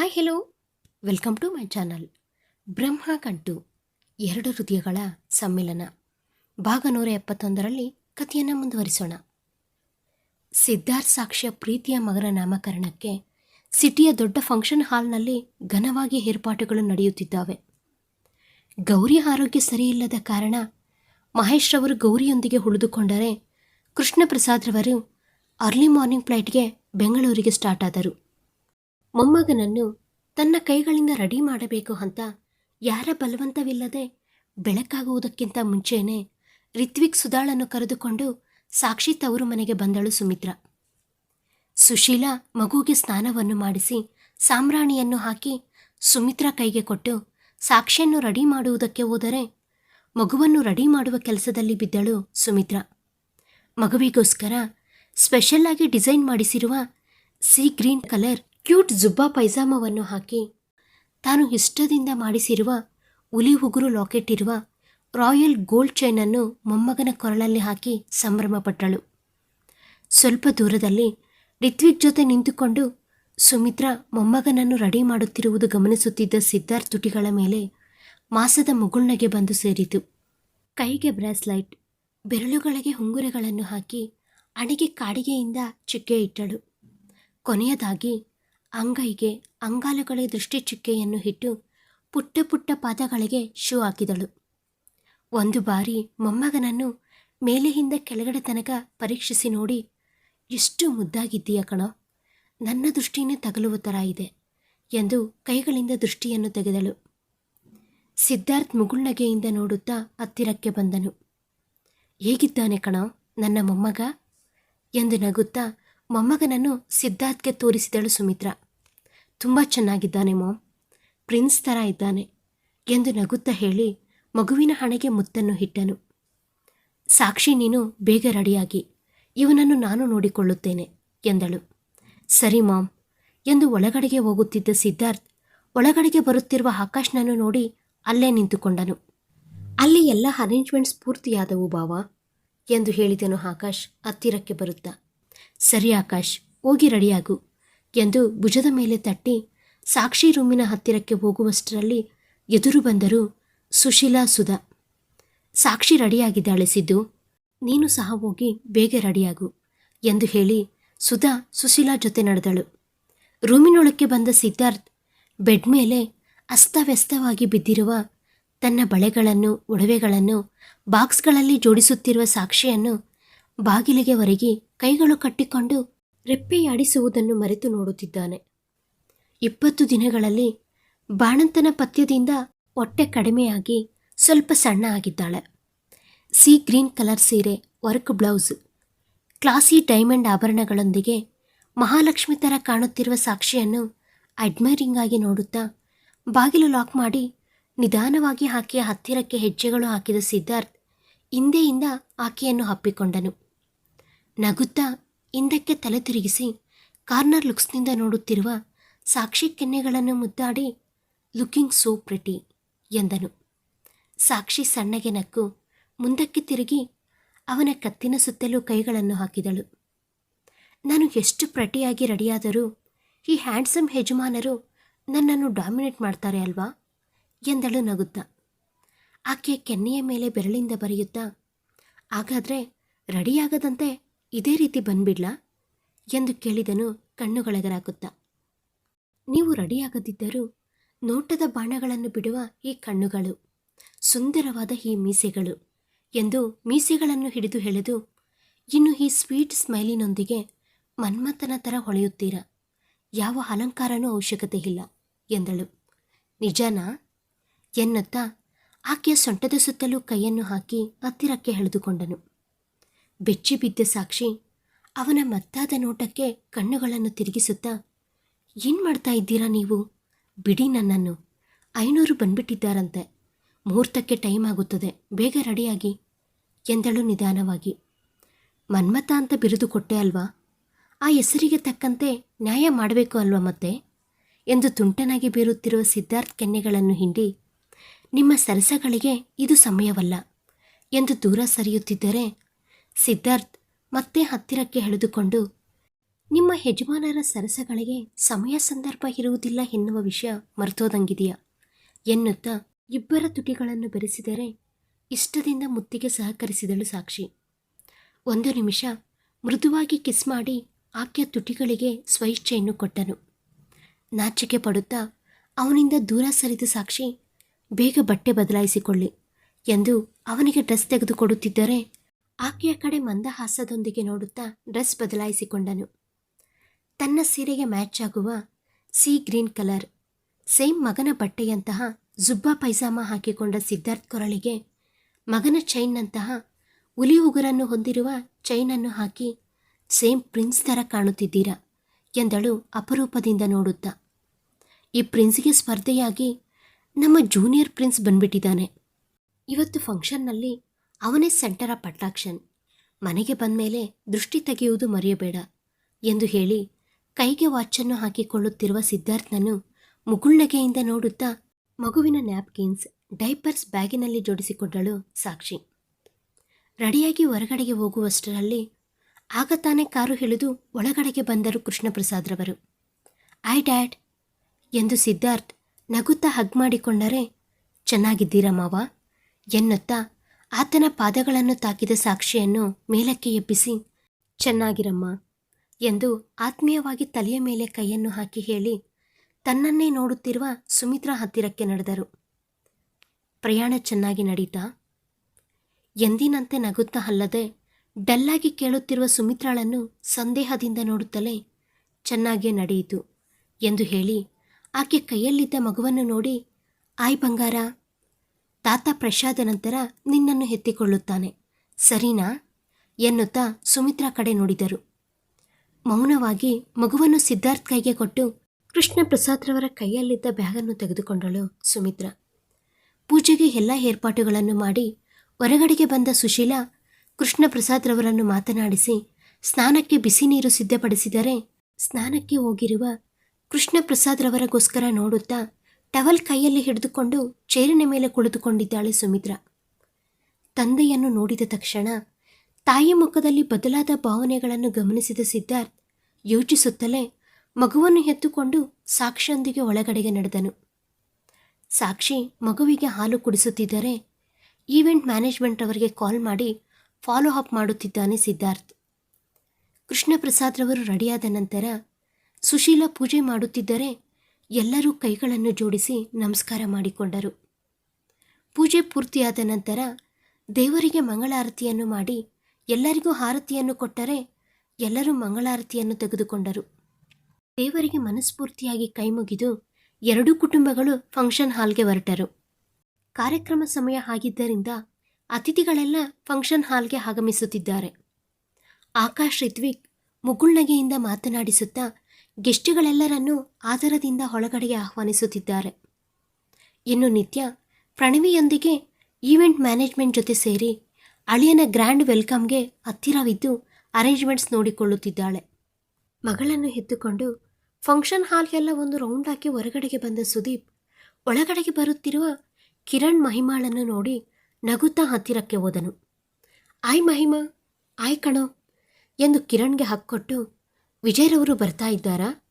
Hi hello welcome to my channel ಬ್ರಹ್ಮ ಕಂಟು, ಎರಡು ಹೃದಯಗಳ ಸಮ್ಮಿಲನ. ಭಾಗ ನೂರ ಎಪ್ಪತ್ತೊಂದರಲ್ಲಿ ಕಥೆಯನ್ನು ಮುಂದುವರಿಸೋಣ. ಸಿದ್ಧಾರ್ಥ ಸಾಕ್ಷ್ಯ ಪ್ರೀತಿಯ ಮಗನ ನಾಮಕರಣಕ್ಕೆ ಸಿಟಿಯ ದೊಡ್ಡ ಫಂಕ್ಷನ್ ಹಾಲ್ನಲ್ಲಿ ಘನವಾಗಿ ಏರ್ಪಾಟುಗಳು ನಡೆಯುತ್ತಿದ್ದಾವೆ. ಗೌರಿ ಆರೋಗ್ಯ ಸರಿಯಿಲ್ಲದ ಕಾರಣ ಮಹೇಶ್ ರವರು ಗೌರಿಯೊಂದಿಗೆ ಉಳಿದುಕೊಂಡರೆ ಕೃಷ್ಣ ಪ್ರಸಾದ್ರವರು ಅರ್ಲಿ ಮಾರ್ನಿಂಗ್ ಫ್ಲೈಟ್ಗೆ ಬೆಂಗಳೂರಿಗೆ ಸ್ಟಾರ್ಟ್ ಆದರು. ಮೊಮ್ಮಗನನ್ನು ತನ್ನ ಕೈಗಳಿಂದ ರೆಡಿ ಮಾಡಬೇಕು ಅಂತ ಯಾರ ಬಲವಂತವಿಲ್ಲದೆ ಬೆಳಕಾಗುವುದಕ್ಕಿಂತ ಮುಂಚೆಯೇ ರಿತ್ವಿಕ್ ಸುಧಾಳನ್ನು ಕರೆದುಕೊಂಡು ಸಾಕ್ಷಿ ತವರು ಮನೆಗೆ ಬಂದಳು ಸುಮಿತ್ರ. ಸುಶೀಲಾ ಮಗುವಿಗೆ ಸ್ನಾನವನ್ನು ಮಾಡಿಸಿ ಸಾಮ್ರಾಣಿಯನ್ನು ಹಾಕಿ ಸುಮಿತ್ರಾ ಕೈಗೆ ಕೊಟ್ಟು ಸಾಕ್ಷಿಯನ್ನು ರೆಡಿ ಮಾಡುವುದಕ್ಕೆ ಹೋದರೆ ಮಗುವನ್ನು ರೆಡಿ ಮಾಡುವ ಕೆಲಸದಲ್ಲಿ ಬಿದ್ದಳು ಸುಮಿತ್ರ. ಮಗುವಿಗೋಸ್ಕರ ಸ್ಪೆಷಲ್ ಆಗಿ ಡಿಸೈನ್ ಮಾಡಿಸಿರುವ ಸಿ ಗ್ರೀನ್ ಕಲರ್ ಕ್ಯೂಟ್ ಜುಬ್ಬಾ ಪೈಜಾಮವನ್ನು ಹಾಕಿ ತಾನು ಇಷ್ಟದಿಂದ ಮಾಡಿಸಿರುವ ಹುಲಿ ಉಗುರು ಲಾಕೆಟ್ ಇರುವ ರಾಯಲ್ ಗೋಲ್ಡ್ ಚೈನನ್ನು ಮೊಮ್ಮಗನ ಕೊರಳಲ್ಲಿ ಹಾಕಿ ಸಂಭ್ರಮಪಟ್ಟಳು. ಸ್ವಲ್ಪ ದೂರದಲ್ಲಿ ರಿತ್ವಿಕ್ ಜೊತೆ ನಿಂತುಕೊಂಡು ಸುಮಿತ್ರಾ ಮೊಮ್ಮಗನನ್ನು ರೆಡಿ ಮಾಡುತ್ತಿರುವುದು ಗಮನಿಸುತ್ತಿದ್ದ ಸಿದ್ಧಾರ್ಥ್ ತುಟಿಗಳ ಮೇಲೆ ಮಾಸದ ಮುಗುಳ್ನಗೆ ಬಂದು ಸೇರಿತು. ಕೈಗೆ ಬ್ರಾಸ್ಲೈಟ್ ಬೆರಳುಗಳಿಗೆ ಉಂಗುರಗಳನ್ನು ಹಾಕಿ ಅಣಿಗೆ ಕಾಡಿಗೆಯಿಂದ ಚಿಕ್ಕೆ ಇಟ್ಟಳು. ಕೊನೆಯದಾಗಿ ಅಂಗೈಗೆ ಅಂಗಾಲುಗಳ ದೃಷ್ಟಿ ಚುಕ್ಕೆಯನ್ನು ಇಟ್ಟು ಪುಟ್ಟ ಪುಟ್ಟ ಪಾದಗಳಿಗೆ ಶೂ ಹಾಕಿದಳು. ಒಂದು ಬಾರಿ ಮೊಮ್ಮಗನನ್ನು ಮೇಲೆಯಿಂದ ಕೆಳಗಡೆ ತನಕ ಪರೀಕ್ಷಿಸಿ ನೋಡಿ, ಎಷ್ಟು ಮುದ್ದಾಗಿದ್ದೀಯ ಕಣೋ, ನನ್ನ ದೃಷ್ಟಿಯೇ ತಗಲುವ ಥರ ಇದೆ ಎಂದು ಕೈಗಳಿಂದ ದೃಷ್ಟಿಯನ್ನು ತೆಗೆದಳು. ಸಿದ್ಧಾರ್ಥ್ ಮುಗುಳ್ನಗೆಯಿಂದ ನೋಡುತ್ತಾ ಹತ್ತಿರಕ್ಕೆ ಬಂದನು. ಹೇಗಿದ್ದಾನೆ ಕಣೋ, ನನ್ನ ಮೊಮ್ಮಗ? ಎಂದು ನಗುತ್ತಾ ಮೊಮ್ಮಗನನ್ನು ಸಿದ್ಧಾರ್ಥ್ಗೆ ತೋರಿಸಿದಳು ಸುಮಿತ್ರ. ತುಂಬ ಚೆನ್ನಾಗಿದ್ದಾನೆ ಮಾಮ್ ಪ್ರಿನ್ಸ್ ಥರ ಇದ್ದಾನೆ ಎಂದು ನಗುತ್ತಾ ಹೇಳಿ ಮಗುವಿನ ಹಣೆಗೆ ಮುತ್ತನ್ನು ಇಟ್ಟನು ಸಾಕ್ಷಿ, ನೀನು ಬೇಗ ರೆಡಿಯಾಗಿ. ಇವನನ್ನು ನಾನು ನೋಡಿಕೊಳ್ಳುತ್ತೇನೆ ಎಂದಳು. ಸರಿ ಮಾಮ್ ಎಂದು ಒಳಗಡೆಗೆ ಹೋಗುತ್ತಿದ್ದ ಸಿದ್ಧಾರ್ಥ್ ಒಳಗಡೆಗೆ ಬರುತ್ತಿರುವ ಆಕಾಶ್ನನ್ನು ನೋಡಿ ಅಲ್ಲೇ ನಿಂತುಕೊಂಡನು. ಅಲ್ಲಿ ಎಲ್ಲ ಅರೇಂಜ್ಮೆಂಟ್ಸ್ ಪೂರ್ತಿಯಾದವು ಬಾವಾ ಎಂದು ಹೇಳಿದನು ಆಕಾಶ್ ಹತ್ತಿರಕ್ಕೆ ಬರುತ್ತಾ. ಸರಿ ಆಕಾಶ್, ಹೋಗಿ ರೆಡಿಯಾಗು. ಎಂದು ಭುಜದ ಮೇಲೆ ತಟ್ಟಿ ಸಾಕ್ಷಿ ರೂಮಿನ ಹತ್ತಿರಕ್ಕೆ ಹೋಗುವಷ್ಟರಲ್ಲಿ ಎದುರು ಬಂದರು ಸುಶೀಲಾ ಸುಧಾ. ಸಾಕ್ಷಿ ರೆಡಿಯಾಗಿದ್ದಾಳೆ ಸಿದ್ದು. ನೀನು ಸಹ ಹೋಗಿ ಬೇಗ ರೆಡಿಯಾಗು ಎಂದು ಹೇಳಿ ಸುಧಾ ಸುಶೀಲಾ ಜೊತೆ ನಡೆದಳು. ರೂಮಿನೊಳಕ್ಕೆ ಬಂದ ಸಿದ್ಧಾರ್ಥ್ ಬೆಡ್ ಮೇಲೆ ಅಸ್ತವ್ಯಸ್ತವಾಗಿ ಬಿದ್ದಿರುವ ತನ್ನ ಬಳೆಗಳನ್ನು, ಒಡವೆಗಳನ್ನು, ಬಾಕ್ಸ್ಗಳಲ್ಲಿ ಜೋಡಿಸುತ್ತಿರುವ ಸಾಕ್ಷಿಯನ್ನು ಬಾಗಿಲಿಗೆ ಹೊರಗಿ ಕೈಗಳು ಕಟ್ಟಿಕೊಂಡು ರೆಪ್ಪೆಯಾಡಿಸುವುದನ್ನು ಮರೆತು ನೋಡುತ್ತಿದ್ದಾನೆ. ಇಪ್ಪತ್ತು ದಿನಗಳಲ್ಲಿ ಬಾಣಂತನ ಪಥ್ಯದಿಂದ ಹೊಟ್ಟೆ ಕಡಿಮೆಯಾಗಿ ಸ್ವಲ್ಪ ಸಣ್ಣ ಆಗಿದ್ದಾಳೆ. ಸಿ ಗ್ರೀನ್ ಕಲರ್ ಸೀರೆ, ವರ್ಕ್ ಬ್ಲೌಸ್, ಕ್ಲಾಸಿ ಡೈಮಂಡ್ ಆಭರಣಗಳೊಂದಿಗೆ ಮಹಾಲಕ್ಷ್ಮಿ ಥರ ಕಾಣುತ್ತಿರುವ ಸಾಕ್ಷಿಯನ್ನು ಅಡ್ಮೈರಿಂಗ್ ಆಗಿ ನೋಡುತ್ತಾ ಬಾಗಿಲು ಲಾಕ್ ಮಾಡಿ ನಿಧಾನವಾಗಿ ಆಕೆಯ ಹತ್ತಿರಕ್ಕೆ ಹೆಜ್ಜೆಗಳು ಹಾಕಿದ ಸಿದ್ಧಾರ್ಥ್ ಹಿಂದೆಯಿಂದ ಆಕೆಯನ್ನು ಹಪ್ಪಿಕೊಂಡನು ನಗುತ್ತಾ ಹಿಂದಕ್ಕೆ ತಲೆ ತಿರುಗಿಸಿ ಕಾರ್ನರ್ ಲುಕ್ಸ್ನಿಂದ ನೋಡುತ್ತಿರುವ ಸಾಕ್ಷಿ ಕೆನ್ನೆಗಳನ್ನು ಮುದ್ದಾಡಿ, ಲುಕಿಂಗ್ ಸೋ ಪ್ರಿಟಿ ಎಂದನು. ಸಾಕ್ಷಿ ಸಣ್ಣಗೆ ನಕ್ಕು, ಮುಂದಕ್ಕೆ ತಿರುಗಿ ಅವನ ಕತ್ತಿನ ಸುತ್ತಲೂ ಕೈಗಳನ್ನು ಹಾಕಿದಳು. ನಾನು ಎಷ್ಟು ಪ್ರಟಿಯಾಗಿ ರೆಡಿಯಾದರೂ ಈ ಹ್ಯಾಂಡ್ಸಮ್ ಯಜಮಾನರು ನನ್ನನ್ನು ಡಾಮಿನೇಟ್ ಮಾಡ್ತಾರೆ ಅಲ್ವಾ? ಎಂದಳು ನಗುತ್ತ. ಆಕೆಯ ಕೆನ್ನೆಯ ಮೇಲೆ ಬೆರಳಿಂದ ಬರೆಯುತ್ತಾ, ಹಾಗಾದರೆ ರೆಡಿಯಾಗದಂತೆ ಇದೇ ರೀತಿ ಬಂದ್ಬಿಡ್ಲಾ? ಎಂದು ಕೇಳಿದನು ಕಣ್ಣುಗಳಗರಾಕುತ್ತಾ ನೀವು ರೆಡಿಯಾಗದಿದ್ದರೂ ನೋಟದ ಬಾಣಗಳನ್ನು ಬಿಡುವ ಈ ಕಣ್ಣುಗಳು, ಸುಂದರವಾದ ಈ ಮೀಸೆಗಳು ಎಂದು ಮೀಸೆಗಳನ್ನು ಹಿಡಿದು ಎಳೆದು ಇನ್ನು ಈ ಸ್ವೀಟ್ ಸ್ಮೈಲಿನೊಂದಿಗೆ ಮನ್ಮಥನ ಥರ ಹೊಳೆಯುತ್ತೀರ? ಯಾವ ಅಲಂಕಾರನೂ ಅವಶ್ಯಕತೆ ಇಲ್ಲ ಎಂದಳು. ನಿಜನಾ? ಎನ್ನುತ್ತಾ ಆಕೆಯ ಸೊಂಟದ ಸುತ್ತಲೂ ಕೈಯನ್ನು ಹಾಕಿ ಹತ್ತಿರಕ್ಕೆ ಎಳೆದುಕೊಂಡನು. ಬೆಚ್ಚಿ ಬಿದ್ದ ಸಾಕ್ಷಿ ಅವನ ಮತ್ತಾದ ನೋಟಕ್ಕೆ ಕಣ್ಣುಗಳನ್ನು ತಿರುಗಿಸುತ್ತಾ, ಏನು ಮಾಡ್ತಾ ಇದ್ದೀರಾ ನೀವು? ಬಿಡಿ ನನ್ನನ್ನು. ಐನೂರು ಬಂದ್ಬಿಟ್ಟಿದ್ದಾರಂತೆ. ಮುಹೂರ್ತಕ್ಕೆ ಟೈಮ್ ಆಗುತ್ತದೆ. ಬೇಗ ರೆಡಿಯಾಗಿ. ಎಂದಳು ನಿಧಾನವಾಗಿ. ಮನ್ಮಥ ಅಂತ ಬಿರುದು ಕೊಟ್ಟೆ ಅಲ್ವಾ? ಆ ಹೆಸರಿಗೆ ತಕ್ಕಂತೆ ನ್ಯಾಯ ಮಾಡಬೇಕು ಅಲ್ವಾ ಮತ್ತೆ? ಎಂದು ತುಂಟನಾಗಿ ಬೀರುತ್ತಿರುವ ಸಿದ್ಧಾರ್ಥ್ ಕೆನ್ನೆಗಳನ್ನು ಹಿಂಡಿ, ನಿಮ್ಮ ಸರಸಗಳಿಗೆ ಇದು ಸಮಯವಲ್ಲ. ಎಂದು ದೂರ ಸರಿಯುತ್ತಿದ್ದರೆ ಸಿದ್ಧಾರ್ಥ್ ಮತ್ತೆ ಹತ್ತಿರಕ್ಕೆ ಎಳೆದುಕೊಂಡು ನಿಮ್ಮ ಯಜಮಾನರ ಸರಸಗಳಿಗೆ ಸಮಯ ಸಂದರ್ಭ ಇರುವುದಿಲ್ಲ ಎನ್ನುವ ವಿಷಯ ಮರ್ತೋದಂಗಿದೆಯಾ? ಎನ್ನುತ್ತಾ ಇಬ್ಬರ ತುಟಿಗಳನ್ನು ಬೆರೆಸಿದರೆ ಇಷ್ಟದಿಂದ ಮುತ್ತಿಗೆ ಸಹಕರಿಸಿದಳು ಸಾಕ್ಷಿ. ಒಂದು ನಿಮಿಷ ಮೃದುವಾಗಿ ಕಿಸ್ ಮಾಡಿ ಆಕೆಯ ತುಟಿಗಳಿಗೆ ಸ್ವಇಚ್ಛೆಯನ್ನು ಕೊಟ್ಟನು. ನಾಚಿಕೆ ಪಡುತ್ತಾ ಅವನಿಂದ ದೂರ ಸರಿದ ಸಾಕ್ಷಿ, ಬೇಗ ಬಟ್ಟೆ ಬದಲಾಯಿಸಿಕೊಳ್ಳಿ ಎಂದು ಅವನಿಗೆ ಡ್ರೆಸ್ ತೆಗೆದುಕೊಡುತ್ತಿದ್ದರೆ ಆಕೆಯ ಕಡೆ ಮಂದಹಾಸದೊಂದಿಗೆ ನೋಡುತ್ತಾ ಡ್ರೆಸ್ ಬದಲಾಯಿಸಿಕೊಂಡನು. ತನ್ನ ಸೀರೆಗೆ ಮ್ಯಾಚ್ ಆಗುವ ಸಿ ಗ್ರೀನ್ ಕಲರ್, ಸೇಮ್ ಮಗನ ಬಟ್ಟೆಯಂತಹ ಜುಬ್ಬಾ ಪೈಜಾಮ ಹಾಕಿಕೊಂಡ ಸಿದ್ಧಾರ್ಥ್ ಕೊರಳಿಗೆ ಮಗನ ಚೈನ್ನಂತಹ ಹುಲಿ ಉಗುರನ್ನು ಹೊಂದಿರುವ ಚೈನನ್ನು ಹಾಕಿ, ಸೇಮ್ ಪ್ರಿನ್ಸ್ ಥರ ಕಾಣುತ್ತಿದ್ದೀರಾ? ಎಂದಳು ಅಪರೂಪದಿಂದ ನೋಡುತ್ತಾ. ಈ ಪ್ರಿನ್ಸ್ಗೆ ಸ್ಪರ್ಧೆಯಾಗಿ ನಮ್ಮ ಜೂನಿಯರ್ ಪ್ರಿನ್ಸ್ ಬಂದ್ಬಿಟ್ಟಿದ್ದಾನೆ. ಇವತ್ತು ಫಂಕ್ಷನ್ನಲ್ಲಿ ಅವನೇ ಸೆಂಟರ್ ಆಫ್ ಅಟ್ರಾಕ್ಷನ್. ಮನೆಗೆ ಬಂದಮೇಲೆ ದೃಷ್ಟಿ ತೆಗೆಯುವುದು ಮರೆಯಬೇಡ ಎಂದು ಹೇಳಿ ಕೈಗೆ ವಾಚನ್ನು ಹಾಕಿಕೊಳ್ಳುತ್ತಿರುವ ಸಿದ್ಧಾರ್ಥನನ್ನು ಮುಗುಳ್ನಗೆಯಿಂದ ನೋಡುತ್ತಾ ಮಗುವಿನ ನ್ಯಾಪ್ಕಿನ್ಸ್, ಡೈಪರ್ಸ್ ಬ್ಯಾಗಿನಲ್ಲಿ ಜೋಡಿಸಿಕೊಂಡಳು ಸಾಕ್ಷಿ. ರೆಡಿಯಾಗಿ ಹೊರಗಡೆಗೆ ಹೋಗುವಷ್ಟರಲ್ಲಿ ಆಗ ತಾನೇ ಕಾರು ಹಿಡಿದು ಒಳಗಡೆಗೆ ಬಂದರು ಕೃಷ್ಣಪ್ರಸಾದ್ರವರು. ಐ ಡ್ಯಾಡ್ ಎಂದು ಸಿದ್ಧಾರ್ಥ್ ನಗುತ್ತಾ ಹಗ್ ಮಾಡಿಕೊಂಡರೆ, ಚೆನ್ನಾಗಿದ್ದೀರಾ ಮಾವ? ಎನ್ನುತ್ತಾ ಆತನ ಪಾದಗಳನ್ನು ತಾಕಿದ ಸಾಕ್ಷಿಯನ್ನು ಮೇಲಕ್ಕೆ ಎಬ್ಬಿಸಿ, ಚೆನ್ನಾಗಿರಮ್ಮ ಎಂದು ಆತ್ಮೀಯವಾಗಿ ತಲೆಯ ಮೇಲೆ ಕೈಯನ್ನು ಹಾಕಿ ಹೇಳಿ, ತನ್ನನ್ನೇ ನೋಡುತ್ತಿರುವ ಸುಮಿತ್ರಾ ಹತ್ತಿರಕ್ಕೆ ನಡೆದರು. ಪ್ರಯಾಣ ಚೆನ್ನಾಗಿ ನಡೀತಾ? ಎಂದಿನಂತೆ ನಗುತ್ತಾ ಅಲ್ಲದೆ ಡಲ್ಲಾಗಿ ಕೇಳುತ್ತಿರುವ ಸುಮಿತ್ರಾಳನ್ನು ಸಂದೇಹದಿಂದ ನೋಡುತ್ತಲೇ ಚೆನ್ನಾಗಿಯೇ ನಡೆಯಿತು ಎಂದು ಹೇಳಿ, ಆಕೆ ಕೈಯಲ್ಲಿದ್ದ ಮಗುವನ್ನು ನೋಡಿ, ಆಯ್ ಬಂಗಾರ ತಾತ ಪ್ರಸಾದ ನಂತರ ನಿನ್ನನ್ನು ಎತ್ತಿಕೊಳ್ಳುತ್ತಾನೆ. ಸರಿನಾ? ಎನ್ನುತ್ತಾ ಸುಮಿತ್ರಾ ಕಡೆ ನೋಡಿದರು. ಮೌನವಾಗಿ ಮಗುವನ್ನು ಸಿದ್ಧಾರ್ಥ್ ಕೈಗೆ ಕೊಟ್ಟು ಕೃಷ್ಣ ಪ್ರಸಾದ್ರವರ ಕೈಯಲ್ಲಿದ್ದ ಬ್ಯಾಗನ್ನು ತೆಗೆದುಕೊಂಡಳು ಸುಮಿತ್ರಾ. ಪೂಜೆಗೆ ಎಲ್ಲ ಏರ್ಪಾಟುಗಳನ್ನು ಮಾಡಿ ಹೊರಗಡೆಗೆ ಬಂದ ಸುಶೀಲಾ ಕೃಷ್ಣ ಪ್ರಸಾದ್ರವರನ್ನು ಮಾತನಾಡಿಸಿ, ಸ್ನಾನಕ್ಕೆ ಬಿಸಿ ನೀರು ಸಿದ್ಧಪಡಿಸಿದರೆ ಸ್ನಾನಕ್ಕೆ ಹೋಗಿರುವ ಕೃಷ್ಣ ಪ್ರಸಾದ್ರವರಗೋಸ್ಕರ ನೋಡುತ್ತಾ ಟವಲ್ ಕೈಯಲ್ಲಿ ಹಿಡಿದುಕೊಂಡು ಚೇರಿನ ಮೇಲೆ ಕುಳಿತುಕೊಂಡಿದ್ದಾಳೆ ಸುಮಿತ್ರ. ತಂದೆಯನ್ನು ನೋಡಿದ ತಕ್ಷಣ ತಾಯಿ ಮುಖದಲ್ಲಿ ಬದಲಾದ ಭಾವನೆಗಳನ್ನು ಗಮನಿಸಿದ ಸಿದ್ಧಾರ್ಥ್ ಯೋಚಿಸುತ್ತಲೇ ಮಗುವನ್ನು ಎತ್ತುಕೊಂಡು ಸಾಕ್ಷಿಯೊಂದಿಗೆ ಒಳಗಡೆಗೆ ನಡೆದನು. ಸಾಕ್ಷಿ ಮಗುವಿಗೆ ಹಾಲು ಕುಡಿಸುತ್ತಿದ್ದರೆ ಈವೆಂಟ್ ಮ್ಯಾನೇಜ್ಮೆಂಟ್ ಅವರಿಗೆ ಕಾಲ್ ಮಾಡಿ ಫಾಲೋ ಅಪ್ ಮಾಡುತ್ತಿದ್ದಾನೆ ಸಿದ್ಧಾರ್ಥ್. ಕೃಷ್ಣ ಪ್ರಸಾದ್ರವರು ರೆಡಿಯಾದ ನಂತರ ಸುಶೀಲ ಪೂಜೆ ಮಾಡುತ್ತಿದ್ದರೆ ಎಲ್ಲರೂ ಕೈಗಳನ್ನು ಜೋಡಿಸಿ ನಮಸ್ಕಾರ ಮಾಡಿಕೊಂಡರು. ಪೂಜೆ ಪೂರ್ತಿಯಾದ ನಂತರ ದೇವರಿಗೆ ಮಂಗಳಾರತಿಯನ್ನು ಮಾಡಿ ಎಲ್ಲರಿಗೂ ಆರತಿಯನ್ನು ಕೊಟ್ಟರೆ ಎಲ್ಲರೂ ಮಂಗಳಾರತಿಯನ್ನು ತೆಗೆದುಕೊಂಡರು. ದೇವರಿಗೆ ಮನಸ್ಫೂರ್ತಿಯಾಗಿ ಕೈಮುಗಿದು ಎರಡೂ ಕುಟುಂಬಗಳು ಫಂಕ್ಷನ್ ಹಾಲ್ಗೆ ಹೊರಟರು. ಕಾರ್ಯಕ್ರಮ ಸಮಯ ಆಗಿದ್ದರಿಂದ ಅತಿಥಿಗಳೆಲ್ಲ ಫಂಕ್ಷನ್ ಹಾಲ್ಗೆ ಆಗಮಿಸುತ್ತಿದ್ದಾರೆ. ಆಕಾಶ್ ರಿತ್ವಿಕ್ ಮುಗುಳ್ನಗೆಯಿಂದ ಮಾತನಾಡಿಸುತ್ತಾ ಗೆಸ್ಟುಗಳೆಲ್ಲರನ್ನೂ ಆದರದಿಂದ ಒಳಗಡೆಗೆ ಆಹ್ವಾನಿಸುತ್ತಿದ್ದಾರೆ. ಇನ್ನು ನಿತ್ಯ ಪ್ರಣವಿಯೊಂದಿಗೆ ಈವೆಂಟ್ ಮ್ಯಾನೇಜ್ಮೆಂಟ್ ಜೊತೆ ಸೇರಿ ಅಳಿಯನ ಗ್ರ್ಯಾಂಡ್ ವೆಲ್ಕಮ್ಗೆ ಹತ್ತಿರವಿದ್ದು ಅರೇಂಜ್ಮೆಂಟ್ಸ್ ನೋಡಿಕೊಳ್ಳುತ್ತಿದ್ದಾಳೆ. ಮಗಳನ್ನು ಎದ್ದುಕೊಂಡು ಫಂಕ್ಷನ್ ಹಾಲ್ಗೆಲ್ಲ ಒಂದು ರೌಂಡ್ ಹಾಕಿ ಹೊರಗಡೆಗೆ ಬಂದ ಸುದೀಪ್ ಒಳಗಡೆಗೆ ಬರುತ್ತಿರುವ ಕಿರಣ್ ಮಹಿಮಾಳನ್ನು ನೋಡಿ ನಗುತ್ತಾ ಹತ್ತಿರಕ್ಕೆ ಹೋದನು. ಆಯ್ ಮಹಿಮಾ, ಆಯ್ ಕಣೋ ಎಂದು ಕಿರಣ್ಗೆ ಹಕ್ಕೊಟ್ಟು ವಿಜಯರವರು ಬರ್ತಾ ಇದ್ದಾರಾ?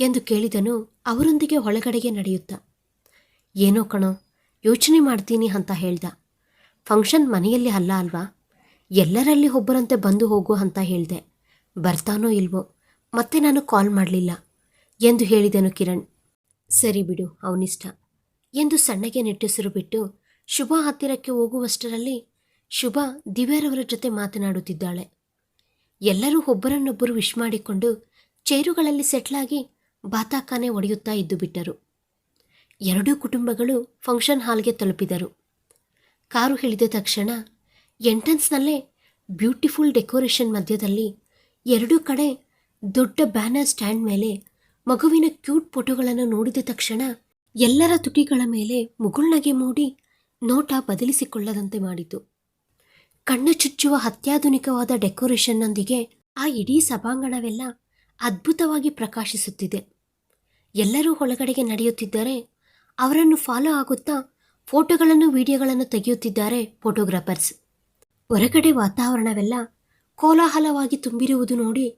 ಎಂದು ಕೇಳಿದನು ಅವರೊಂದಿಗೆ ಒಳಗಡೆಗೆ ನಡೆಯುತ್ತ. ಏನೋ ಕಣೋ, ಯೋಚನೆ ಮಾಡ್ತೀನಿ ಅಂತ ಹೇಳ್ದ. ಫಂಕ್ಷನ್ ಮನೆಯಲ್ಲಿ ಅಲ್ಲ ಅಲ್ವಾ? ಎಲ್ಲರಲ್ಲಿ ಒಬ್ಬರಂತೆ ಬಂದು ಹೋಗು ಅಂತ ಹೇಳಿದೆ. ಬರ್ತಾನೋ ಇಲ್ವೋ? ಮತ್ತೆ ನಾನು ಕಾಲ್ ಮಾಡಲಿಲ್ಲ, ಎಂದು ಹೇಳಿದನು ಕಿರಣ್. ಸರಿ ಬಿಡು, ಅವನಿಷ್ಟ, ಎಂದು ಸಣ್ಣಗೆ ನಿಟ್ಟುಸಿರು ಬಿಟ್ಟು ಶುಭ ಹತ್ತಿರಕ್ಕೆ ಹೋಗುವಷ್ಟರಲ್ಲಿ ಶುಭ ದಿವ್ಯರವರ ಜೊತೆ ಮಾತನಾಡುತ್ತಿದ್ದಾಳೆ. ಎಲ್ಲರೂ ಒಬ್ಬರನ್ನೊಬ್ಬರು ವಿಶ್ ಮಾಡಿಕೊಂಡು ಚೇರುಗಳಲ್ಲಿ ಸೆಟ್ಲಾಗಿ ಬಾತಾಖಾನೆ ಒಡೆಯುತ್ತಾ ಇದ್ದು ಬಿಟ್ಟರು. ಎರಡೂ ಕುಟುಂಬಗಳು ಫಂಕ್ಷನ್ ಹಾಲ್ಗೆ ತಲುಪಿದರು. ಕಾರು ಇಳಿದ ತಕ್ಷಣ ಎಂಟ್ರೆನ್ಸ್ನಲ್ಲೇ ಬ್ಯೂಟಿಫುಲ್ ಡೆಕೋರೇಷನ್ ಮಧ್ಯದಲ್ಲಿ ಎರಡೂ ಕಡೆ ದೊಡ್ಡ ಬ್ಯಾನರ್ ಸ್ಟ್ಯಾಂಡ್ ಮೇಲೆ ಮಗುವಿನ ಕ್ಯೂಟ್ ಫೋಟೋಗಳನ್ನು ನೋಡಿದ ತಕ್ಷಣ ಎಲ್ಲರ ತುಟಿಗಳ ಮೇಲೆ ಮುಗುಳ್ನಗೆ ಮೂಡಿ ನೋಟ ಬದಲಿಸಿಕೊಳ್ಳದಂತೆ ಮಾಡಿತು. ಕಣ್ಣು ಚುಚ್ಚುವ ಅತ್ಯಾಧುನಿಕವಾದ ಡೆಕೋರೇಷನ್ನೊಂದಿಗೆ ಆ ಇಡೀ ಸಭಾಂಗಣವೆಲ್ಲ ಅದ್ಭುತವಾಗಿ ಪ್ರಕಾಶಿಸುತ್ತಿದೆ. ಎಲ್ಲರೂ ಒಳಗಡೆಗೆ ನಡೆಯುತ್ತಿದ್ದರೆ ಅವರನ್ನು ಫಾಲೋ ಆಗುತ್ತಾ ಫೋಟೋಗಳನ್ನು, ವಿಡಿಯೋಗಳನ್ನು ತೆಗೆಯುತ್ತಿದ್ದಾರೆ ಫೋಟೋಗ್ರಾಫರ್ಸ್. ಹೊರಗಡೆ ವಾತಾವರಣವೆಲ್ಲ ಕೋಲಾಹಲವಾಗಿ ತುಂಬಿರುವುದು ನೋಡಿ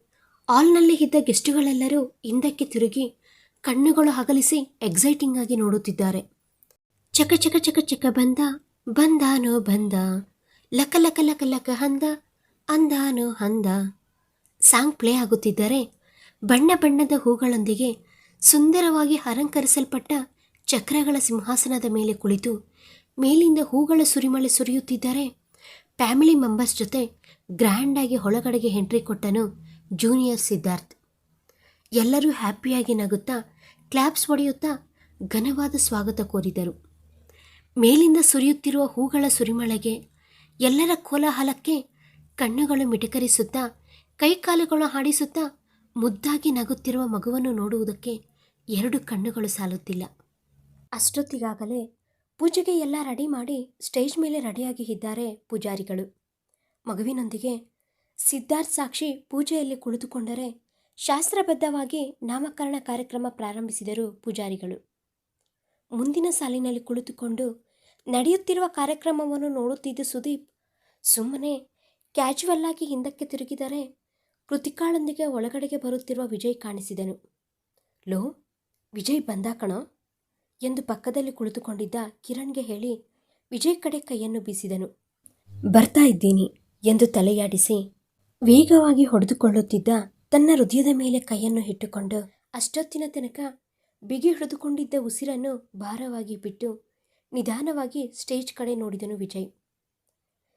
ಹಾಲ್ನಲ್ಲಿ ಇದ್ದ ಗೆಸ್ಟುಗಳೆಲ್ಲರೂ ಹಿಂದಕ್ಕೆ ತಿರುಗಿ ಕಣ್ಣುಗಳು ಅಗಲಿಸಿ ಎಕ್ಸೈಟಿಂಗ್ ಆಗಿ ನೋಡುತ್ತಿದ್ದಾರೆ. ಚಕ ಚಕ ಚಕ ಚಕ ಬಂದ, ಬಂದಾನೋ ಬಂದ. ಲಕ ಲಕ ಲಕ ಲಕ ಹಂದ, ಅಂದಾನು ಹಂದ. ಸಾಂಗ್ ಪ್ಲೇ ಆಗುತ್ತಿದ್ದರೆ ಬಣ್ಣ ಬಣ್ಣದ ಹೂಗಳೊಂದಿಗೆ ಸುಂದರವಾಗಿ ಅಲಂಕರಿಸಲ್ಪಟ್ಟ ಚಕ್ರಗಳ ಸಿಂಹಾಸನದ ಮೇಲೆ ಕುಳಿತು ಮೇಲಿಂದ ಹೂಗಳ ಸುರಿಮಳೆ ಸುರಿಯುತ್ತಿದ್ದರೆ ಫ್ಯಾಮಿಲಿ ಮೆಂಬರ್ಸ್ ಜೊತೆ ಗ್ರ್ಯಾಂಡಾಗಿ ಒಳಗಡೆಗೆ ಎಂಟ್ರಿ ಕೊಟ್ಟನು ಜೂನಿಯರ್ ಸಿದ್ಧಾರ್ಥ್. ಎಲ್ಲರೂ ಹ್ಯಾಪಿಯಾಗಿ ನಗುತ್ತಾ ಕ್ಲಾಪ್ಸ್ ಹೊಡೆಯುತ್ತಾ ಘನವಾದ ಸ್ವಾಗತ ಕೋರಿದರು. ಮೇಲಿಂದ ಸುರಿಯುತ್ತಿರುವ ಹೂಗಳ ಸುರಿಮಳೆಗೆ ಎಲ್ಲರ ಕೋಲಾಹಲಕ್ಕೆ ಕಣ್ಣುಗಳು ಮಿಟಕರಿಸುತ್ತಾ, ಕೈಕಾಲುಗಳು ಹಾಡಿಸುತ್ತಾ, ಮುದ್ದಾಗಿ ನಗುತ್ತಿರುವ ಮಗುವನ್ನು ನೋಡುವುದಕ್ಕೆ ಎರಡು ಕಣ್ಣುಗಳು ಸಾಲುತ್ತಿಲ್ಲ. ಅಷ್ಟೊತ್ತಿಗಾಗಲೇ ಪೂಜೆಗೆ ಎಲ್ಲ ರೆಡಿ ಮಾಡಿ ಸ್ಟೇಜ್ ಮೇಲೆ ರೆಡಿಯಾಗಿ ಇದ್ದಾರೆ ಪೂಜಾರಿಗಳು. ಮಗುವಿನೊಂದಿಗೆ ಸಿದ್ಧಾರ್ಥ್ ಸಾಕ್ಷಿ ಪೂಜೆಯಲ್ಲಿ ಕುಳಿತುಕೊಂಡರೆ ಶಾಸ್ತ್ರಬದ್ಧವಾಗಿ ನಾಮಕರಣ ಕಾರ್ಯಕ್ರಮ ಪ್ರಾರಂಭಿಸಿದರು ಪೂಜಾರಿಗಳು. ಮುಂದಿನ ಸಾಲಿನಲ್ಲಿ ಕುಳಿತುಕೊಂಡು ನಡೆಯುತ್ತಿರುವ ಕಾರ್ಯಕ್ರಮವನ್ನು ನೋಡುತ್ತಿದ್ದ ಸುದೀಪ್ ಸುಮ್ಮನೆ ಕ್ಯಾಶುವಲ್ ಆಗಿ ಹಿಂದಕ್ಕೆ ತಿರುಗಿದರೆ ಕೃತಿಕಾಳೊಂದಿಗೆ ಒಳಗಡೆಗೆ ಬರುತ್ತಿರುವ ವಿಜಯ್ ಕಾಣಿಸಿದನು. ಲೋ, ವಿಜಯ್ ಬಂದ ಕಣೋ ಎಂದು ಪಕ್ಕದಲ್ಲಿ ಕುಳಿತುಕೊಂಡಿದ್ದ ಕಿರಣ್ಗೆ ಹೇಳಿ ವಿಜಯ್ ಕಡೆ ಕೈಯನ್ನು ಬೀಸಿದನು. ಬರ್ತಾ ಇದ್ದೀನಿ ಎಂದು ತಲೆಯಾಡಿಸಿ ವೇಗವಾಗಿ ಹೊಡೆದುಕೊಳ್ಳುತ್ತಿದ್ದ ತನ್ನ ಹೃದಯದ ಮೇಲೆ ಕೈಯನ್ನು ಇಟ್ಟುಕೊಂಡು ಅಷ್ಟೊತ್ತಿನ ತನಕ ಬಿಗಿ ಹಿಡಿದುಕೊಂಡಿದ್ದ ಉಸಿರನ್ನು ಭಾರವಾಗಿ ಬಿಟ್ಟು ನಿಧಾನವಾಗಿ ಸ್ಟೇಜ್ ಕಡೆ ನೋಡಿದನು ವಿಜಯ್.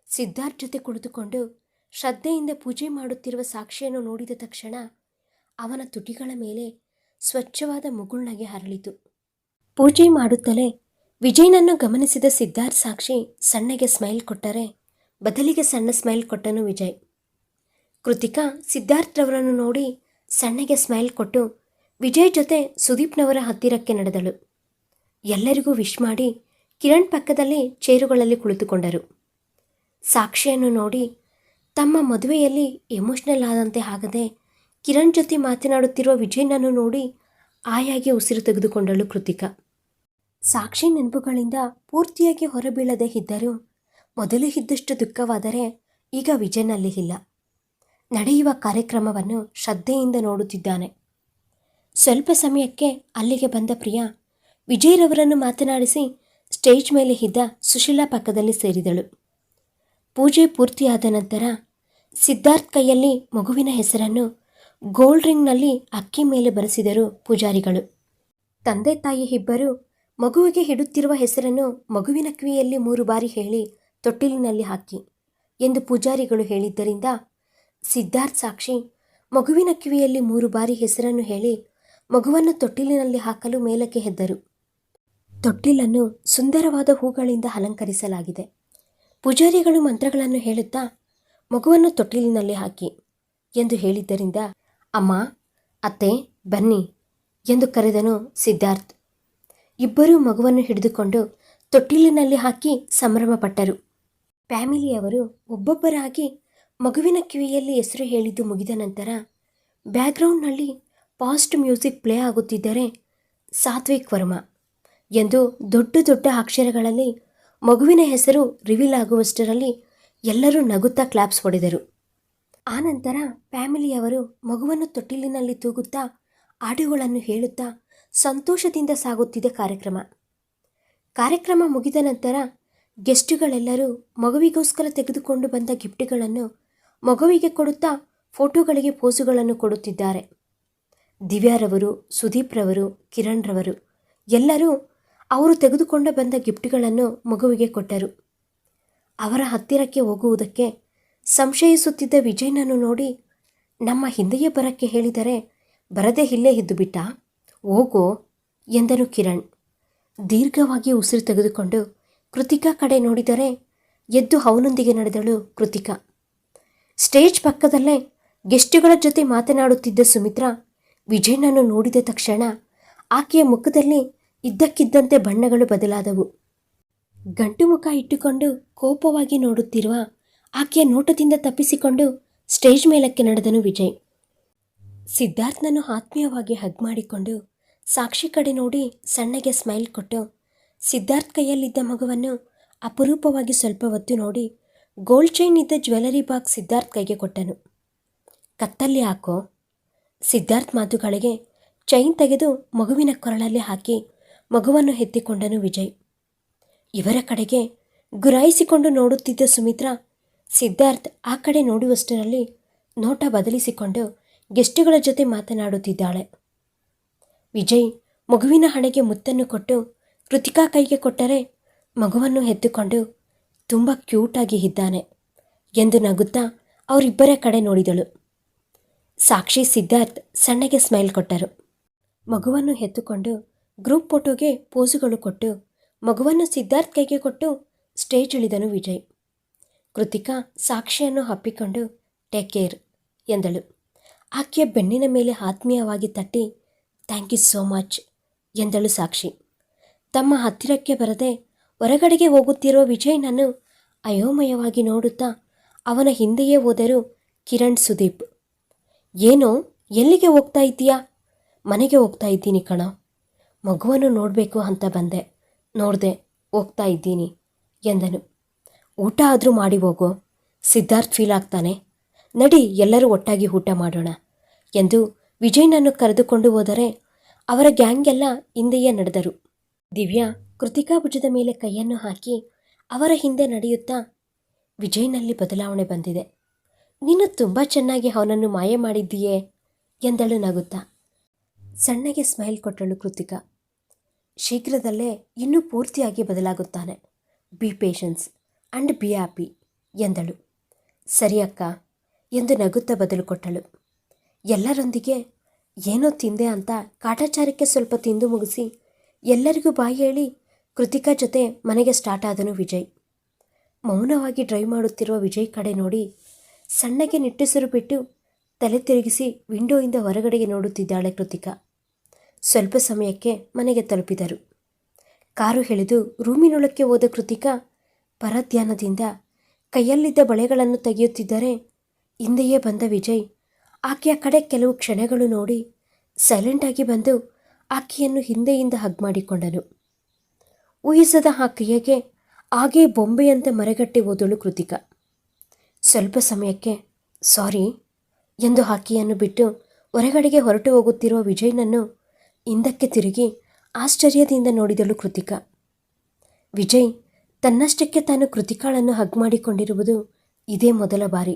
ಸಿದ್ಧಾರ್ಥ್ ಜೊತೆ ಕುಳಿತುಕೊಂಡು ಶ್ರದ್ಧೆಯಿಂದ ಪೂಜೆ ಮಾಡುತ್ತಿರುವ ಸಾಕ್ಷಿಯನ್ನು ನೋಡಿದ ತಕ್ಷಣ ಅವನ ತುಟಿಗಳ ಮೇಲೆ ಸ್ವಚ್ಛವಾದ ಮುಗುಳ್ನಗೆ ಹರಳಿತು. ಪೂಜೆ ಮಾಡುತ್ತಲೇ ವಿಜಯ್ನನ್ನು ಗಮನಿಸಿದ ಸಿದ್ಧಾರ್ಥ್ ಸಾಕ್ಷಿ ಸಣ್ಣಗೆ ಸ್ಮೈಲ್ ಕೊಟ್ಟರೆ ಬದಲಿಗೆ ಸಣ್ಣ ಸ್ಮೈಲ್ ಕೊಟ್ಟನು ವಿಜಯ್. ಕೃತಿಕಾ ಸಿದ್ಧಾರ್ಥ್ರವರನ್ನು ನೋಡಿ ಸಣ್ಣಗೆ ಸ್ಮೈಲ್ ಕೊಟ್ಟು ವಿಜಯ್ ಜೊತೆ ಸುದೀಪ್ನವರ ಹತ್ತಿರಕ್ಕೆ ನಡೆದಳು. ಎಲ್ಲರಿಗೂ ವಿಶ್ ಮಾಡಿ ಕಿರಣ್ ಪಕ್ಕದಲ್ಲಿ ಚೇರುಗಳಲ್ಲಿ ಕುಳಿತುಕೊಂಡರು. ಸಾಕ್ಷಿಯನ್ನು ನೋಡಿ ತಮ್ಮ ಮದುವೆಯಲ್ಲಿ ಎಮೋಷ್ನಲ್ ಆದಂತೆ ಆಗದೆ ಕಿರಣ್ ಜೊತೆ ಮಾತನಾಡುತ್ತಿರುವ ವಿಜಯನನ್ನು ನೋಡಿ ಆಯಾಗಿ ಉಸಿರು ತೆಗೆದುಕೊಂಡಳು ಕೃತಿಕಾ. ಸಾಕ್ಷಿ ನೆನಪುಗಳಿಂದ ಪೂರ್ತಿಯಾಗಿ ಹೊರಬೀಳದೆ ಇದ್ದರೂ ಮೊದಲು ಇದ್ದಷ್ಟು ದುಃಖವಾದರೆ ಈಗ ವಿಜಯ್ನಲ್ಲಿ ಇಲ್ಲ. ನಡೆಯುವ ಕಾರ್ಯಕ್ರಮವನ್ನು ಶ್ರದ್ಧೆಯಿಂದ ನೋಡುತ್ತಿದ್ದಾನೆ. ಸ್ವಲ್ಪ ಸಮಯಕ್ಕೆ ಅಲ್ಲಿಗೆ ಬಂದ ಪ್ರಿಯ ವಿಜಯರವರನ್ನು ಮಾತನಾಡಿಸಿ ಸ್ಟೇಜ್ ಮೇಲೆ ಇದ್ದ ಸುಶೀಲಾ ಪಕ್ಕದಲ್ಲಿ ಸೇರಿದಳು. ಪೂಜೆ ಪೂರ್ತಿಯಾದ ನಂತರ ಸಿದ್ಧಾರ್ಥ್ ಕೈಯಲ್ಲಿ ಮಗುವಿನ ಹೆಸರನ್ನು ಗೋಲ್ಡ್ ರಿಂಗ್ನಲ್ಲಿ ಅಕ್ಕಿ ಮೇಲೆ ಬರೆಸಿದರು ಪೂಜಾರಿಗಳು. ತಂದೆ ತಾಯಿ ಇಬ್ಬರು ಮಗುವಿಗೆ ಹಿಡುತ್ತಿರುವ ಹೆಸರನ್ನು ಮಗುವಿನ ಕಿವಿಯಲ್ಲಿ ಮೂರು ಬಾರಿ ಹೇಳಿ ತೊಟ್ಟಿಲಿನಲ್ಲಿ ಹಾಕಿ ಎಂದು ಪೂಜಾರಿಗಳು ಹೇಳಿದ್ದರಿಂದ ಸಿದ್ಧಾರ್ಥ್ ಸಾಕ್ಷಿ ಮಗುವಿನ ಕಿವಿಯಲ್ಲಿ ಮೂರು ಬಾರಿ ಹೆಸರನ್ನು ಹೇಳಿ ಮಗುವನ್ನು ತೊಟ್ಟಿಲಿನಲ್ಲಿ ಹಾಕಲು ಮೇಲಕ್ಕೆ ಎದ್ದರು ತೊಟ್ಟಿಲನ್ನು ಸುಂದರವಾದ ಹೂಗಳಿಂದ ಅಲಂಕರಿಸಲಾಗಿದೆ. ಪೂಜಾರಿಗಳು ಮಂತ್ರಗಳನ್ನು ಹೇಳುತ್ತಾ, ಮಗುವನ್ನು ತೊಟ್ಟಿಲಿನಲ್ಲಿ ಹಾಕಿ ಎಂದು ಹೇಳಿದ್ದರಿಂದ, ಅಮ್ಮ, ಅತ್ತೆ, ಬನ್ನಿ ಎಂದು ಕರೆದನು ಸಿದ್ಧಾರ್ಥ್. ಇಬ್ಬರೂ ಮಗುವನ್ನು ಹಿಡಿದುಕೊಂಡು ತೊಟ್ಟಿಲಿನಲ್ಲಿ ಹಾಕಿ ಸಂಭ್ರಮಪಟ್ಟರು. ಫ್ಯಾಮಿಲಿಯವರು ಒಬ್ಬೊಬ್ಬರಾಗಿ ಮಗುವಿನ ಕಿವಿಯಲ್ಲಿ ಹೆಸರು ಹೇಳಿದ್ದು ಮುಗಿದ ನಂತರ, ಬ್ಯಾಕ್ಗ್ರೌಂಡ್ನಲ್ಲಿ ಪಾಸ್ಟ್ ಮ್ಯೂಸಿಕ್ ಪ್ಲೇ ಆಗುತ್ತಿದ್ದರೆ ಸಾತ್ವಿಕ್ ವರ್ಮ ಎಂದು ದೊಡ್ಡ ದೊಡ್ಡ ಅಕ್ಷರಗಳಲ್ಲಿ ಮಗುವಿನ ಹೆಸರು ರಿವೀಲ್ ಆಗುವಷ್ಟರಲ್ಲಿ ಎಲ್ಲರೂ ನಗುತ್ತಾ ಕ್ಲಾಪ್ಸ್ ಹೊಡೆದರು. ಆನಂತರ ಫ್ಯಾಮಿಲಿಯವರು ಮಗುವನ್ನು ತೊಟ್ಟಿಲಿನಲ್ಲಿ ತೂಗುತ್ತಾ ಹಾಡುಗಳನ್ನು ಹೇಳುತ್ತಾ ಸಂತೋಷದಿಂದ ಸಾಗುತ್ತಿದ್ದ ಕಾರ್ಯಕ್ರಮ. ಕಾರ್ಯಕ್ರಮ ಮುಗಿದ ನಂತರ ಗೆಸ್ಟುಗಳೆಲ್ಲರೂ ಮಗುವಿಗೋಸ್ಕರ ತೆಗೆದುಕೊಂಡು ಬಂದ ಗಿಫ್ಟ್ಗಳನ್ನು ಮಗುವಿಗೆ ಕೊಡುತ್ತಾ ಫೋಟೋಗಳಿಗೆ ಪೋಸುಗಳನ್ನು ಕೊಡುತ್ತಿದ್ದಾರೆ. ದಿವ್ಯಾರವರು, ಸುದೀಪ್ರವರು ಕಿರಣ್ರವರು ಎಲ್ಲರೂ ಅವರು ತೆಗೆದುಕೊಂಡು ಬಂದ ಗಿಫ್ಟ್ಗಳನ್ನು ಮಗುವಿಗೆ ಕೊಟ್ಟರು. ಅವರ ಹತ್ತಿರಕ್ಕೆ ಹೋಗುವುದಕ್ಕೆ ಸಂಶಯಿಸುತ್ತಿದ್ದ ವಿಜಯ್ನನ್ನು ನೋಡಿ ನಮ್ಮ ಹಿಂದೆಯೇ ಬರಕ್ಕೆ ಹೇಳಿದರೆ ಬರದೇ ಇಲ್ಲೇ ಇದ್ದು ಬಿಟ್ಟ. ಹೋಗೋ ಎಂದನು ಕಿರಣ್. ದೀರ್ಘವಾಗಿ ಉಸಿರು ತೆಗೆದುಕೊಂಡು ಕೃತಿಕಾ ಕಡೆ ನೋಡಿದರೆ ಎದ್ದು ಅವನೊಂದಿಗೆ ನಡೆದಳು ಕೃತಿಕಾ. ಸ್ಟೇಜ್ ಪಕ್ಕದಲ್ಲೇ ಗೆಸ್ಟುಗಳ ಜೊತೆ ಮಾತನಾಡುತ್ತಿದ್ದ ಸುಮಿತ್ರಾ ವಿಜಯ್ನನ್ನು ನೋಡಿದ ತಕ್ಷಣ ಆಕೆಯ ಮುಖದಲ್ಲಿ ಇದ್ದಕ್ಕಿದ್ದಂತೆ ಬಣ್ಣಗಳು ಬದಲಾದವು. ಗಂಟು ಮುಖ ಇಟ್ಟುಕೊಂಡು ಕೋಪವಾಗಿ ನೋಡುತ್ತಿರುವ ಆಕೆಯ ನೋಟದಿಂದ ತಪ್ಪಿಸಿಕೊಂಡು ಸ್ಟೇಜ್ ಮೇಲಕ್ಕೆ ನಡೆದನು ವಿಜಯ್. ಸಿದ್ಧಾರ್ಥನನ್ನು ಆತ್ಮೀಯವಾಗಿ ಹಗ್ ಮಾಡಿಕೊಂಡು ಸಾಕ್ಷಿ ಕಡೆ ನೋಡಿ ಸಣ್ಣಗೆ ಸ್ಮೈಲ್ ಕೊಟ್ಟು ಸಿದ್ಧಾರ್ಥ್ ಕೈಯಲ್ಲಿದ್ದ ಮಗುವನ್ನು ಅಪರೂಪವಾಗಿ ಸ್ವಲ್ಪ ಹೊತ್ತು ನೋಡಿ ಗೋಲ್ಡ್ ಚೈನ್ ಇದ್ದ ಜ್ಯುವೆಲರಿ ಬಾಕ್ಸ್ ಸಿದ್ಧಾರ್ಥ್ ಕೈಗೆ ಕೊಟ್ಟನು. ಕತ್ತಲ್ಲಿ ಹಾಕೋ. ಸಿದ್ಧಾರ್ಥ್ ಮಾತುಗಳಿಗೆ ಚೈನ್ ತೆಗೆದು ಮಗುವಿನ ಕೊರಳಲ್ಲಿ ಹಾಕಿ ಮಗುವನ್ನು ಎತ್ತಿಕೊಂಡನು ವಿಜಯ್. ಇವರ ಕಡೆಗೆ ಗುರಾಯಿಸಿಕೊಂಡು ನೋಡುತ್ತಿದ್ದ ಸುಮಿತ್ರಾ, ಸಿದ್ಧಾರ್ಥ್ ಆ ಕಡೆ ನೋಡುವಷ್ಟರಲ್ಲಿ ನೋಟ ಬದಲಿಸಿಕೊಂಡು ಗೆಸ್ಟುಗಳ ಜೊತೆ ಮಾತನಾಡುತ್ತಿದ್ದಾಳೆ. ವಿಜಯ್ ಮಗುವಿನ ಹಣೆಗೆ ಮುತ್ತನ್ನು ಕೊಟ್ಟು ಕೃತಿಕಾ ಕೈಗೆ ಕೊಟ್ಟರೆ ಮಗುವನ್ನು ಎತ್ತುಕೊಂಡು ತುಂಬ ಕ್ಯೂಟಾಗಿ ಇದ್ದಾನೆ ಎಂದು ನಗುತ್ತಾ ಅವರಿಬ್ಬರ ಕಡೆ ನೋಡಿದಳು. ಸಾಕ್ಷಿ ಸಿದ್ಧಾರ್ಥ್ ಸಣ್ಣಗೆ ಸ್ಮೈಲ್ ಕೊಟ್ಟರು. ಮಗುವನ್ನು ಎತ್ತುಕೊಂಡು ಗ್ರೂಪ್ ಫೋಟೋಗೆ ಪೋಸುಗಳು ಕೊಟ್ಟು, ಮಗುವನ್ನು ಸಿದ್ಧಾರ್ಥ್ ಕೈಗೆ ಕೊಟ್ಟು ಸ್ಟೇಜ್ ಇಳಿದನು ವಿಜಯ್. ಕೃತಿಕಾ ಸಾಕ್ಷಿಯನ್ನು ಹಪ್ಪಿಕೊಂಡು ಟೇಕ್ ಕೇರ್ ಎಂದಳು. ಆಕೆಯ ಬೆನ್ನಿನ ಮೇಲೆ ಆತ್ಮೀಯವಾಗಿ ತಟ್ಟಿ ಥ್ಯಾಂಕ್ ಯು ಸೋ ಮಚ್ ಎಂದಳು ಸಾಕ್ಷಿ. ತಮ್ಮ ಹತ್ತಿರಕ್ಕೆ ಬರದೆ ಹೊರಗಡೆಗೆ ಹೋಗುತ್ತಿರೋ ವಿಜಯ್ನನ್ನು ಅಯೋಮಯವಾಗಿ ನೋಡುತ್ತಾ ಅವನ ಹಿಂದೆಯೇ ಹೋದರು ಕಿರಣ್ ಸುದೀಪ್. ಏನೋ, ಎಲ್ಲಿಗೆ ಹೋಗ್ತಾ ಇದ್ದೀಯಾ? ಮನೆಗೆ ಹೋಗ್ತಾ ಇದ್ದೀನಿ ಕಣ ಮಗುವನ್ನು ನೋಡಬೇಕು ಅಂತ ಬಂದೆ. ನೋಡಿದೆ, ಹೋಗ್ತಾ ಇದ್ದೀನಿ ಎಂದನು. ಊಟ ಆದರೂ ಮಾಡಿ ಹೋಗು. ಸಿದ್ಧಾರ್ಥ್ ಫೀಲ್ ಆಗ್ತಾನೆ. ನಡಿ, ಎಲ್ಲರೂ ಒಟ್ಟಾಗಿ ಊಟ ಮಾಡೋಣ ಎಂದು ವಿಜಯ್ನನ್ನು ಕರೆದುಕೊಂಡು ಹೋದರೆ ಅವರ ಗ್ಯಾಂಗೆಲ್ಲ ಹಿಂದೆಯೇ ನಡೆದರು. ದಿವ್ಯಾ, ಕೃತಿಕಾ ಭುಜದ ಮೇಲೆ ಕೈಯನ್ನು ಹಾಕಿ ಅವರ ಹಿಂದೆ ನಡೆಯುತ್ತಾ ವಿಜಯ್ನಲ್ಲಿ ಬದಲಾವಣೆ ಬಂದಿದೆ. ನೀನು ತುಂಬ ಚೆನ್ನಾಗಿ ಅವನನ್ನು ಮಾಯ ಮಾಡಿದ್ದೀಯೇ ಎಂದಳು ನಗುತ್ತಾ. ಸಣ್ಣಗೆ ಸ್ಮೈಲ್ ಕೊಟ್ಟಳು ಕೃತಿಕಾ. ಶೀಘ್ರದಲ್ಲೇ ಇನ್ನೂ ಪೂರ್ತಿಯಾಗಿ ಬದಲಾಗುತ್ತಾನೆ. Be patience and be happy ಎಂದಳು. ಸರಿ ಅಕ್ಕ ಎಂದು ನಗುತ್ತಾ ಬದಲು ಕೊಟ್ಟಳು. ಎಲ್ಲರೊಂದಿಗೆ ಏನೋ ತಿಂದೆ ಅಂತ ಕಾಟಾಚಾರಕ್ಕೆ ಸ್ವಲ್ಪ ತಿಂದು ಮುಗಿಸಿ ಎಲ್ಲರಿಗೂ ಬಾಯಿ ಹೇಳಿ ಕೃತಿಕಾ ಜೊತೆ ಮನೆಗೆ ಸ್ಟಾರ್ಟ್ ಆದನು ವಿಜಯ್. ಮೌನವಾಗಿ ಡ್ರೈವ್ ಮಾಡುತ್ತಿರುವ ವಿಜಯ್ ಕಡೆ ನೋಡಿ ಸಣ್ಣಗೆ ನಿಟ್ಟುಸಿರು ಬಿಟ್ಟು ತಲೆ ತಿರುಗಿಸಿ ವಿಂಡೋಯಿಂದ ಹೊರಗಡೆಗೆ ನೋಡುತ್ತಿದ್ದಾಳೆ ಕೃತಿಕಾ. ಸ್ವಲ್ಪ ಸಮಯಕ್ಕೆ ಮನೆಗೆ ತಲುಪಿದರು. ಕಾರು ಎಳೆದು ರೂಮಿನೊಳಕ್ಕೆ ಹೋದ ಕೃತಿಕ ಪರಧ್ಯಾನದಿಂದ ಕೈಯಲ್ಲಿದ್ದ ಬಳೆಗಳನ್ನು ತೆಗೆಯುತ್ತಿದ್ದರೆ ಹಿಂದೆಯೇ ಬಂದ ವಿಜಯ್, ಆಕೆಯ ಕಡೆ ಕೆಲವು ಕ್ಷಣಗಳು ನೋಡಿ ಸೈಲೆಂಟಾಗಿ ಬಂದು ಆಕೆಯನ್ನು ಹಿಂದೆಯಿಂದ ಹಗ್ ಮಾಡಿಕೊಂಡನು. ಊಹಿಸದ ಆ ಕೈಯಗೆ ಹಾಗೇ ಬೊಂಬೆಯಂತೆ ಮರೆಗಟ್ಟಿ ಓದಳು ಕೃತಿಕ. ಸ್ವಲ್ಪ ಸಮಯಕ್ಕೆ, ಸಾರಿ ಎಂದು ಆಕೆಯನ್ನು ಬಿಟ್ಟು ಹೊರಗಡೆಗೆ ಹೊರಟು ಹೋಗುತ್ತಿರುವ ವಿಜಯ್ನನ್ನು ಹಿಂದಕ್ಕೆ ತಿರುಗಿ ಆಶ್ಚರ್ಯದಿಂದ ನೋಡಿದಳು ಕೃತಿಕಾ. ವಿಜಯ್, ತನ್ನಷ್ಟಕ್ಕೆ ತಾನು ಕೃತಿಕಾಳನ್ನು ಹಗ್ ಮಾಡಿಕೊಂಡಿರುವುದು ಇದೇ ಮೊದಲ ಬಾರಿ.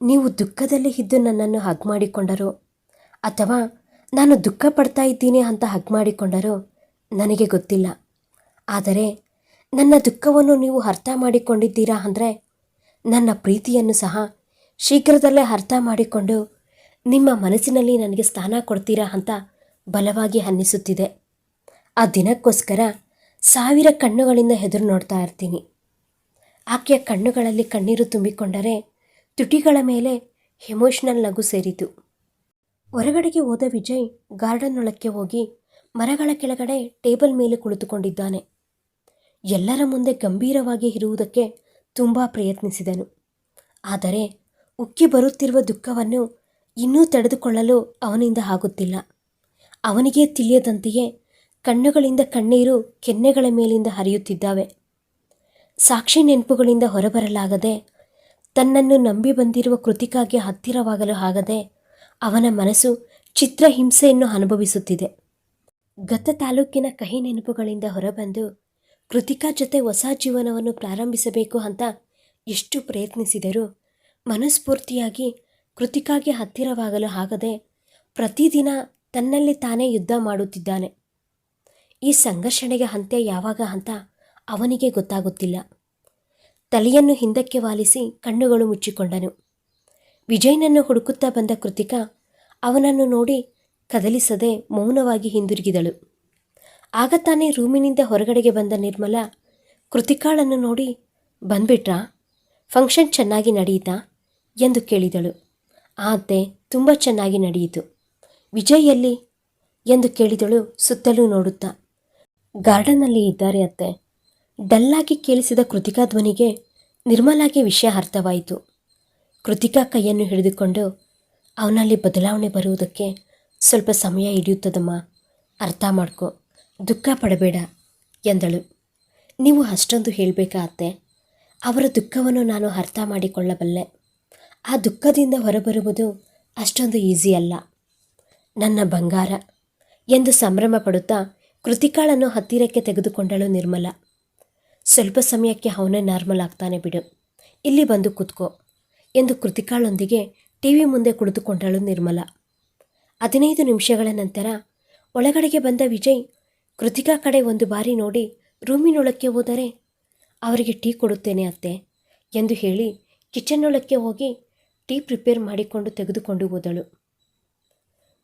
ನೀವು ದುಃಖದಲ್ಲಿ ಇದ್ದು ನನ್ನನ್ನು ಹಗ್ ಮಾಡಿಕೊಂಡರು, ಅಥವಾ ನಾನು ದುಃಖ ಪಡ್ತಾ ಇದ್ದೀನಿ ಅಂತ ಹಗ್ ಮಾಡಿಕೊಂಡರು ನನಗೆ ಗೊತ್ತಿಲ್ಲ. ಆದರೆ ನನ್ನ ದುಃಖವನ್ನು ನೀವು ಅರ್ಥ ಮಾಡಿಕೊಂಡಿದ್ದೀರಾ ಅಂದರೆ ನನ್ನ ಪ್ರೀತಿಯನ್ನು ಸಹ ಶೀಘ್ರದಲ್ಲೇ ಅರ್ಥ ಮಾಡಿಕೊಂಡು ನಿಮ್ಮ ಮನಸ್ಸಿನಲ್ಲಿ ನನಗೆ ಸ್ಥಾನ ಕೊಡ್ತೀರಾ ಅಂತ ಬಲವಾಗಿ ಅನ್ನಿಸುತ್ತಿದೆ ಆ ದಿನಕ್ಕೋಸ್ಕರ ಸಾವಿರ ಕಣ್ಣುಗಳಿಂದ ಹೆದರು ನೋಡ್ತಾ ಇರ್ತೀನಿ. ಆಕೆಯ ಕಣ್ಣುಗಳಲ್ಲಿ ಕಣ್ಣೀರು ತುಂಬಿಕೊಂಡರೆ ತುಟಿಗಳ ಮೇಲೆ ಎಮೋಷನಲ್ ನಗು ಸೇರಿತು. ಹೊರಗಡೆಗೆ ಹೋದ ವಿಜಯ್ ಗಾರ್ಡನ್ನೊಳಕ್ಕೆ ಹೋಗಿ ಮರಗಳ ಕೆಳಗಡೆ ಟೇಬಲ್ ಮೇಲೆ ಕುಳಿತುಕೊಂಡಿದ್ದಾನೆ. ಎಲ್ಲರ ಮುಂದೆ ಗಂಭೀರವಾಗಿ ಇರುವುದಕ್ಕೆ ತುಂಬ ಪ್ರಯತ್ನಿಸಿದನು. ಆದರೆ ಉಕ್ಕಿ ಬರುತ್ತಿರುವ ದುಃಖವನ್ನು ಇನ್ನೂ ತಡೆದುಕೊಳ್ಳಲು ಅವನಿಂದ ಆಗುತ್ತಿಲ್ಲ. ಅವನಿಗೆ ತಿಳಿಯದಂತೆಯೇ ಕಣ್ಣುಗಳಿಂದ ಕಣ್ಣೀರು ಕೆನ್ನೆಗಳ ಮೇಲಿಂದ ಹರಿಯುತ್ತಿದ್ದಾವೆ. ಸಾಕ್ಷಿ ನೆನಪುಗಳಿಂದ ಹೊರಬರಲಾಗದೆ ತನ್ನನ್ನು ನಂಬಿ ಬಂದಿರುವ ಕೃತಿಕಾಗೆ ಹತ್ತಿರವಾಗಲು ಆಗದೆ ಅವನ ಮನಸ್ಸು ಚಿತ್ರಹಿಂಸೆಯನ್ನು ಅನುಭವಿಸುತ್ತಿದೆ. ಗತ ತಾಲೂಕಿನ ಕಹಿ ನೆನಪುಗಳಿಂದ ಹೊರಬಂದು ಕೃತಿಕಾ ಜೊತೆ ಹೊಸ ಜೀವನವನ್ನು ಪ್ರಾರಂಭಿಸಬೇಕು ಅಂತ ಎಷ್ಟು ಪ್ರಯತ್ನಿಸಿದರೂ ಮನಸ್ಫೂರ್ತಿಯಾಗಿ ಕೃತಿಕಾಗೆ ಹತ್ತಿರವಾಗಲು ಆಗದೆ ಪ್ರತಿದಿನ ತನ್ನಲ್ಲಿ ತಾನೇ ಯುದ್ಧ ಮಾಡುತ್ತಿದ್ದಾನೆ. ಈ ಸಂಘರ್ಷಣೆಗೆ ಅಂತ್ಯ ಯಾವಾಗ ಅಂತ ಅವನಿಗೆ ಗೊತ್ತಾಗುತ್ತಿಲ್ಲ. ತಲೆಯನ್ನು ಹಿಂದಕ್ಕೆ ವಾಲಿಸಿ ಕಣ್ಣುಗಳು ಮುಚ್ಚಿಕೊಂಡನು. ವಿಜಯನನ್ನು ಹುಡುಕುತ್ತಾ ಬಂದ ಕೃತಿಕಾ ಅವನನ್ನು ನೋಡಿ ಕದಲಿಸದೆ ಮೌನವಾಗಿ ಹಿಂದಿರುಗಿದಳು. ಆಗ ತಾನೇ ರೂಮಿನಿಂದ ಹೊರಗಡೆಗೆ ಬಂದ ನಿರ್ಮಲ ಕೃತಿಕಾಳನ್ನು ನೋಡಿ, ಬಂದ್ಬಿಟ್ರಾ? ಫಂಕ್ಷನ್ ಚೆನ್ನಾಗಿ ನಡೆಯಿತಾ? ಎಂದು ಕೇಳಿದಳು. ಆತೆ ತುಂಬ ಚೆನ್ನಾಗಿ ನಡೆಯಿತು. ವಿಜಯ್ ಎಲ್ಲಿ? ಎಂದು ಕೇಳಿದಳು ಸುತ್ತಲೂ ನೋಡುತ್ತಾ. ಗಾರ್ಡನ್ನಲ್ಲಿ ಇದ್ದಾರೆ ಅತ್ತೆ. ಡಲ್ಲಾಗಿ ಕೇಳಿಸಿದ ಕೃತಿಕಾ ಧ್ವನಿಗೆ ನಿರ್ಮಲಾಗೆ ವಿಷಯ ಅರ್ಥವಾಯಿತು. ಕೃತಿಕಾ ಕೈಯನ್ನು ಹಿಡಿದುಕೊಂಡು, ಅವನಲ್ಲಿ ಬದಲಾವಣೆ ಬರುವುದಕ್ಕೆ ಸ್ವಲ್ಪ ಸಮಯ ಹಿಡಿಯುತ್ತದಮ್ಮ. ಅರ್ಥ ಮಾಡ್ಕೊ. ದುಃಖ ಪಡಬೇಡ, ಎಂದಳು. ನೀವು ಅಷ್ಟೊಂದು ಹೇಳಬೇಕಾ ಅತ್ತೆ? ಅವರ ದುಃಖವನ್ನು ನಾನು ಅರ್ಥ ಮಾಡಿಕೊಳ್ಳಬಲ್ಲೆ. ಆ ದುಃಖದಿಂದ ಹೊರಬರುವುದು ಅಷ್ಟೊಂದು ಈಸಿ ಅಲ್ಲ. ನನ್ನ ಬಂಗಾರ ಎಂದು ಸಂಭ್ರಮ ಪಡುತ್ತಾ ಕೃತಿಕಾಳನ್ನು ಹತ್ತಿರಕ್ಕೆ ತೆಗೆದುಕೊಂಡಳು ನಿರ್ಮಲ. ಸ್ವಲ್ಪ ಸಮಯಕ್ಕೆ ಅವನೇ ನಾರ್ಮಲ್ ಆಗ್ತಾನೆ ಬಿಡು, ಇಲ್ಲಿ ಬಂದು ಕೂತ್ಕೋ ಎಂದು ಕೃತಿಕಾಳೊಂದಿಗೆ ಟಿ ವಿ ಮುಂದೆ ಕುಳಿತುಕೊಂಡಳು ನಿರ್ಮಲ. ಹದಿನೈದು ನಿಮಿಷಗಳ ನಂತರ ಒಳಗಡೆಗೆ ಬಂದ ವಿಜಯ್ ಕೃತಿಕಾ ಕಡೆ ಒಂದು ಬಾರಿ ನೋಡಿ ರೂಮಿನೊಳಕ್ಕೆ ಹೋದರೆ, ಅವರಿಗೆ ಟೀ ಕೊಡುತ್ತೇನೆ ಅತ್ತೆ ಎಂದು ಹೇಳಿ ಕಿಚನ್ನೊಳಕ್ಕೆ ಹೋಗಿ ಟೀ ಪ್ರಿಪೇರ್ ಮಾಡಿಕೊಂಡು ತೆಗೆದುಕೊಂಡು ಹೋದಳು.